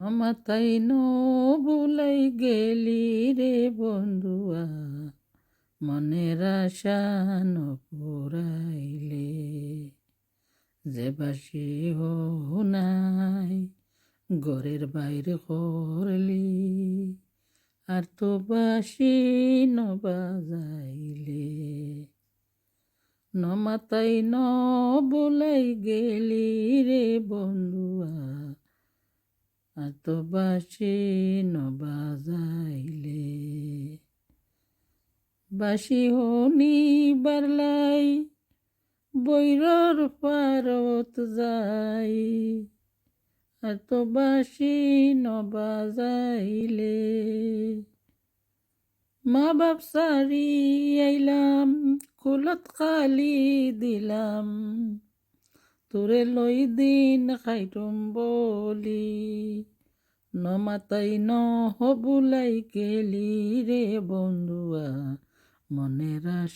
মাতাই ন বুলাই গেলি রে বন্ধুয়া, মনের আশা নপুরাইলে যে বাসি নাই, ঘরের বাইরে করলি আর তো বাসি নবাজাইলে নমাতাই ন বুলাই গেলি রে বন্ধুয়া আর তো বাসি নবাজাইলে। বাসি হনি বারলাই, বৈরর পারত যাই। আর তো বাসি নবাজাইলে। মা বাপ সারি আইলাম, কুলত খালি দিলাম। তোরে লই দিন খাইটুম বলি। নমাতাই ন হবুলাই কেলি রে বন্ধুয়া মনের আশা